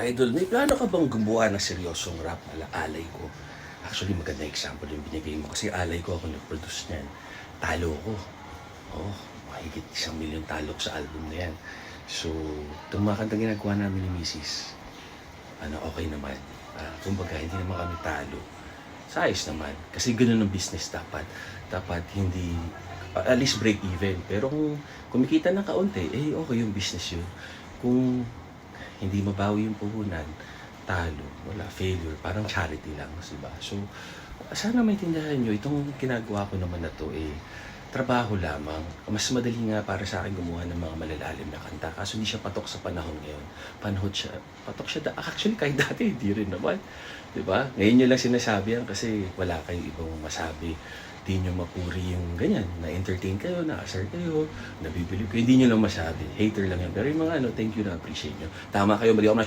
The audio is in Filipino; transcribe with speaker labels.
Speaker 1: Idol, may plano ka bang gumawa ng seryosong rap ala alay ko? Actually, maganda example yung binigay mo kasi alay ko ako nag-produce niyan. Talo ko. Oh, mahigit isang milyon talo ko sa album na yan. So, itong mga kantang ginagawa namin ni Mrs. Ano, okay naman. Ah, kumbaga, hindi naman kami talo. Sa ayos naman. Kasi ganun ang business dapat. Dapat hindi, uh, at least break even. Pero kung kumikita ng kaunti, eh okay yung business yun. Kung hindi mabawi yung puhunan, talo, wala, failure, parang charity lang, di ba? So, sana maintindihan nyo, itong ginagawa ko naman na to, eh, trabaho lamang. Mas madali nga para sa akin gumawa ng mga malalalim na kanta. Kaso hindi siya patok sa panahon ngayon. Panahon siya, patok siya, da- actually kahit dati, hindi rin naman. Ba? Ngayon nyo lang sinasabi yan kasi wala kayong ibang masabi. Hindi nyo mapuri yung ganyan. Na-entertain kayo, na-assert kayo, nabibilib kayo. Hindi nyo lang masabi. Hater lang yan. Pero yung mga ano, thank you na appreciate nyo. Tama kayo, mali ako na